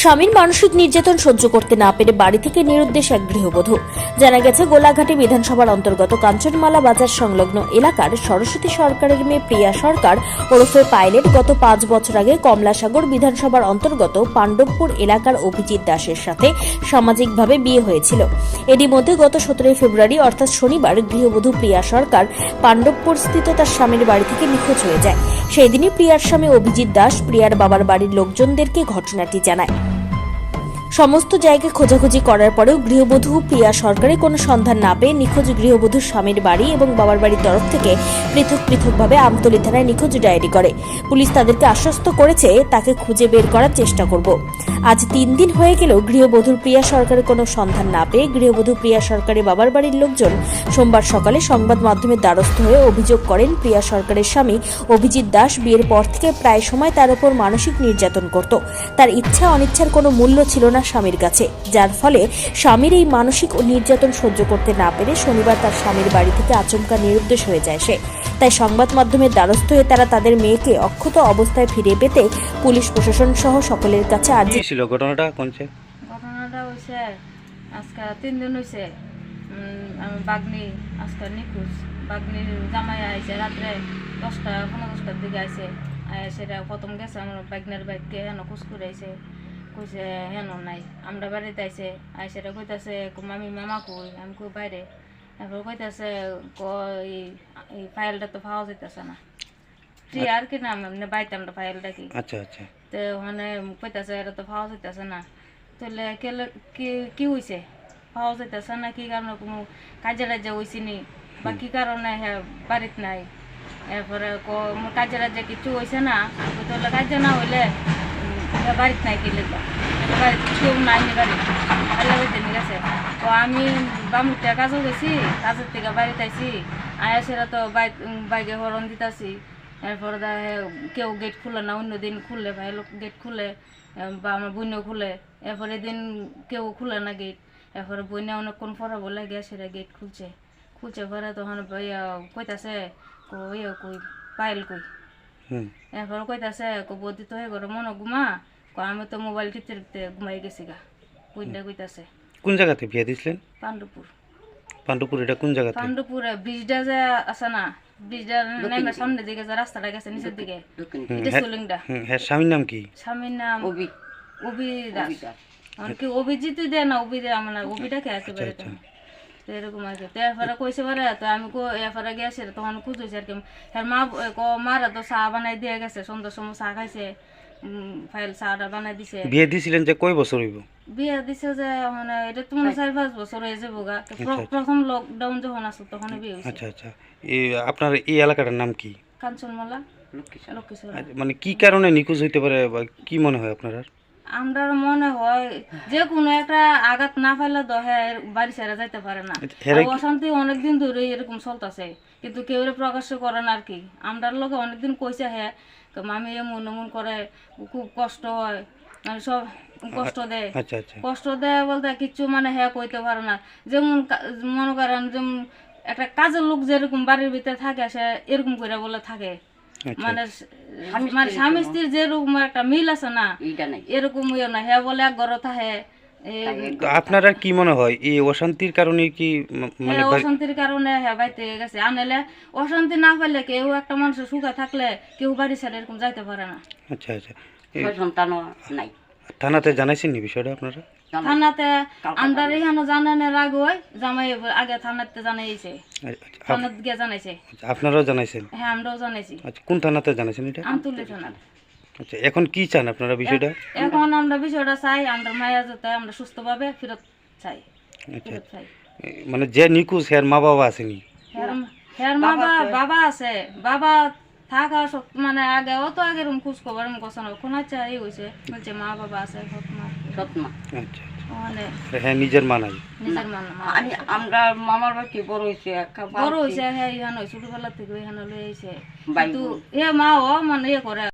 স্বামীর মানসিক নির্যাতন সহ্য করতে না পেরে বাড়ি থেকে নিরুদ্দেশ এক গৃহবধূ। জানা গেছে, গোলাঘাটি বিধানসভার অন্তর্গত কাঞ্চনমালা বাজার সংলগ্ন এলাকার সরস্বতী সরকারের মেয়ে প্রিয়া সরকার ওরফে পাইলট গত পাঁচ বছর আগে কমলাসাগর বিধানসভার অন্তর্গত পাণ্ডবপুর এলাকার অভিজিৎ দাসের সাথে সামাজিকভাবে বিয়ে হয়েছিল। এরই মধ্যে গত সতেরোই ফেব্রুয়ারি, অর্থাৎ শনিবার, গৃহবধূ প্রিয়া সরকার পাণ্ডবপুর স্থিত তার স্বামীর বাড়ি থেকে নিখোঁজ হয়ে যায়। সেই দিনই প্রিয়ার স্বামী অভিজিৎ দাস প্রিয়ার বাবার বাড়ির লোকজনদেরকে ঘটনাটি জানায়। সমস্ত জায়গায় খোঁজাখুঁজি করার পরেও গৃহবধূ প্রিয়া সরকারের কোনো সন্ধান না পেয়ে নিখোঁজ গৃহবধূর স্বামীর বাড়ি এবং বাবার বাড়ির তরফ থেকে পৃথক পৃথকভাবে আমতলী থানায় নিখোঁজ ডায়েরি করে। পুলিশ তাদেরকে আশ্বস্ত করেছে, তাকে খুঁজে বের করার চেষ্টা করব। আজ তিন দিন হয়ে গেলেও গৃহবধূর প্রিয়া সরকারের কোনো সন্ধান না পেয়ে গৃহবধূ প্রিয়া সরকারের বাবার বাড়ির লোকজন সোমবার সকালে সংবাদ মাধ্যমের দ্বারস্থ হয়ে অভিযোগ করেন, প্রিয়া সরকারের স্বামী অভিজিৎ দাস বিয়ের পর থেকে প্রায় সময় তার উপর মানসিক নির্যাতন করত। তার ইচ্ছা অনিচ্ছার কোনো মূল্য ছিল না স্বামীর কাছে যার ফলে স্বামীর এই মানসিক ও নির্যাতন সহ্য করতে না পেরে শনিবার তার স্বামীর বাড়ি থেকে আচমকা নিরুদ্দেশ হয়ে যায় সে। তাই সংবাদ মাধ্যমের দ্বারস্থ হয়ে তারা তাদের মেয়েকে অক্ষত অবস্থায় ফিরে পেতে পুলিশ প্রশাসন সহ সকলের কাছে আর্জি ছিল ঘটনাটা? কোনছে ঘটনাটা হয়েছে আজকে তিন দিন আমি বাগনি আজকে নিখোঁজ। বাগনির জামাই আইছে রাত্রে দশটা পনেরো দশটার দিকে আইছে। আয় সেটা প্রথম গেছে আমার বাগনের বাইককে হেন খোঁজ করে আইছে। কইছে হেন নাই আমরা বাড়িতে আইছে। আই সেটা কইতাছে মামি মামা কই? আমি কই বাইরে। তারপর কইতাছে ক এই- ফাইলটা তো পাওয়া যাইতেছে না। তুই আর কি নাম এমনি বাইতে আমরা ফাইলটা কি? আচ্ছা আচ্ছা। তো মানে কইতাছে এটা তো পাওয়া যাইতেছে না। তাহলে কেলে কি কি হইছে? পাওয়া যাইতেছে না কি কারণে? কোনো কাজে রাজ্যে হইছে নি? বা কি কারণে হ্যাঁ বাড়িত নাই? এরপরে কাজে রাজ্যে কিছু হইছে না? কই, তাহলে কাজে না হইলে বাড়িত নাই লিখবা বাড়িতে কেউ নাই নি বাড়ি আল্লাহ বাড়িতে নিয়ে গেছে। তো আমি বামুরটা কাজও গেছি, কাজের থেকে বাড়িতে আইছি। আয়া সেটা তো বাইক বাইকে হরণ দিতাছি। এরপর কেউ গেট খুলে না, অন্য দিন খুললে, ভাই লোক গেট খুলে বা আমার বইনও খুলে। এরপরে দিন কেউ খুলে না গেট এরপরে বইনে অনেকক্ষণ পরে বলে সেটা গেট খুলছে। খুলছে পরে তখন কইতাছে, কই কই পাইল কই? এরপরে কইতাছে বদি তো হয়ে গেল মনে ঘুমা কো আমি তো মোবাইল টিপতে টিপতে ঘুমাই গেছি গা। বইনটা কইতাছে? কোন জায়গাতে বিয়ে দিয়েছিলেন পাণ্ডুপুর। পাণ্ডুপুর এটা কোন জায়গাতে? পাণ্ডুপুরে ব্রিজটা যে আছে না ব্রিজটা নেমে সামনের দিকে যে রাস্তাটা গেছে নিচের দিকে। এটা হ্যাঁ। সুলিংটা হ্যাঁ স্বামীর নাম কি? স্বামীর নাম অভি দাস এমনকি অভিজিৎ দেয় না অভি দেয় আমার অভিটাকে একেবারে তো এরকম আর কি তো এরপরে কইছে পারে তো আমি কো এরপরে গেছে তখন খুঁজেছি আর কি। হ্যাঁ মা ক মারা তো চা বানাই দিয়ে গেছে সন্ধ্যার সময় চা খাইছে উম, ফাইল চাটা বানাই দিছে। বিয়ে দিয়েছিলেন যে কয় বছর হইব? বিয়ে দিছে যে মানে এটা তো মানে চার পাঁচ বছর হয়ে যাব গা। প্রথম লকডাউন যখন আসলো তখন বিয়ে হয়েছে আচ্ছা আচ্ছা। এই আপনার এই এলাকাটার নাম কি? কাঞ্চনমালা। আচ্ছা, মানে কি কারণে নিখোঁজ হইতে পারে বা কি মনে হয় আপনার আর? আমরা মনে হয় যে কোনো একটা আঘাত না পাইলে তো হ্যাঁ বাড়ি ছেড়ে যাইতে পারে না। অশান্তি অনেকদিন ধরে এরকম চলতেছে কিন্তু কেউ প্রকাশ্য করে না আর কি। আমরা লোকে অনেকদিন কইছে হ্যাঁ মামি এমন এমন করে খুব কষ্ট হয় মানে সব কষ্ট দেয়। আচ্ছা আচ্ছা। কষ্ট দেয় বলতে কিচ্ছু মানে হ্যাঁ কইতে পারে না। যেমন মনে করেন যেমন একটা কাজের লোক যেরকম বাড়ির ভিতরে থাকে সে এরকম করে বলে থাকে। আচ্ছা মানে মানে স্বামী স্ত্রীর যেরকম একটা মিল আছে না এরকম ইয়ে না হ্যাঁ বলে এক তো আপনার কি মনে হয়? এই অশান্তির কারণে কি মানে হ্যাঁ অশান্তির কারণে হ্যাঁ বাইতে গেছে। আনলে অশান্তি না পাইলে কেউ একটা মানুষের সুখে থাকলে কেউ বাড়ি ছেড়ে এরকম যাইতে পারে না। আচ্ছা আচ্ছা। এই থানাতে জানাইছেন নি বিষয়টা আপনারা? থানাতে আমরা এখানে জানানোর আগে ওই জামাই আগে থানাতে জানাইছে। আচ্ছা, থানাত গিয়ে জানাইছে। আচ্ছা, আপনারাও জানাইছেন? হ্যাঁ আমরাও জানাইছি। আচ্ছা কোন থানাতে জানাইছেন এটা? আমতুলি থানাত। আচ্ছা এখন কি চান আপনারা বিষয়টা? এখন আমরা বিষয়টা চাই আমরা মায়া যাতে আমরা সুস্থভাবে ফেরত চাই। আচ্ছা। চাই। মানে যে নিখোঁজ হ্যার মা বাবা আসেনি হের হের মা বাবা বাবা আছে। বাবা থাকা সব মানে আগে অত আগে এরকম খোঁজ খবর কোন আচ্ছা এই হয়েছে বলছে মা বাবা আছে সৎ মা আচ্ছা আচ্ছা। ওখানে হ্যাঁ নিজের মা নাই নিজের মা আমি আমরা মামার বাড়ি বড় হয়েছে হ্যাঁ ইহান ছোটবেলা থেকে ইহান লই আইছে। কিন্তু এ মা ও মানে ইয়ে করে